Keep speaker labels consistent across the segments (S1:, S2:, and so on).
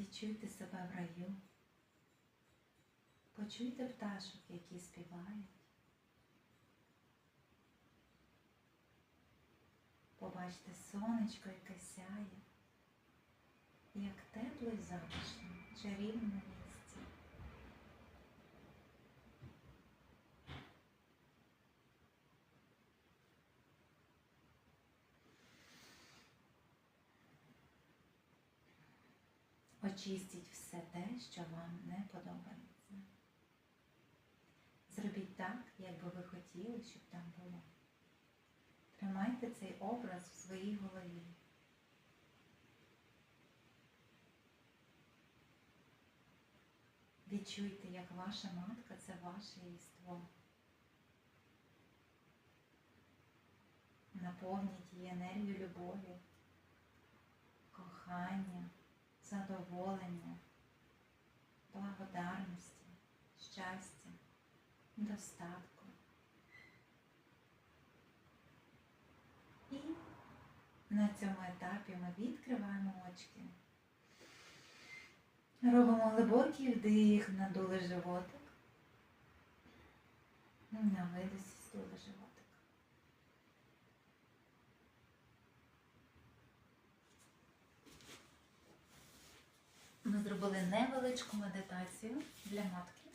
S1: Відчуйте себе в раю. Почуйте пташок, які співають. Побачте сонечко, яке сяє, як тепло і затишно, чарівне Очистіть все те, що вам не подобається. Зробіть так, як би ви хотіли, щоб там було. Тримайте цей образ в своїй голові. Відчуйте, як ваша матка це ваше єство. Наповніть її енергію любові, кохання, задоволення, благодарності, щастя, достатку. І на цьому етапі ми відкриваємо очки. Робимо глибокий вдих, надули животик. На видосі здули животик. Ми зробили невеличку медитацію для матки,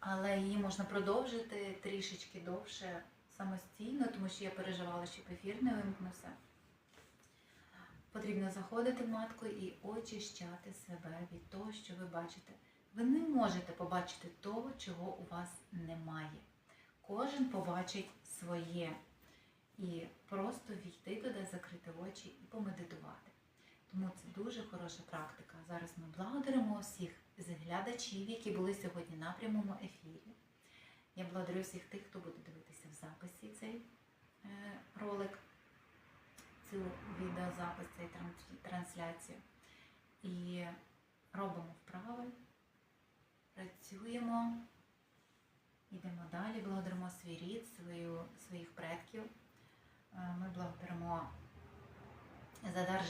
S1: але її можна продовжити трішечки довше самостійно, тому що я переживала, щоб ефір не вимкнувся. Потрібно заходити в матку і очищати себе від того, що ви бачите. Ви не можете побачити того, чого у вас немає. Кожен побачить своє. І просто війти туди, закрити очі і помедитувати. Тому це дуже хороша практика. Зараз ми благодаримо всіх з глядачів, які були сьогодні на прямому ефірі. Я благодарю всіх тих, хто буде дивитися в записі цей е, ролик, цю відеозапис, цей трансляцію. І робимо вправи, працюємо, йдемо далі, благодаримо свій рід, свою, своїх предків. Е, Ми благодаримо за дар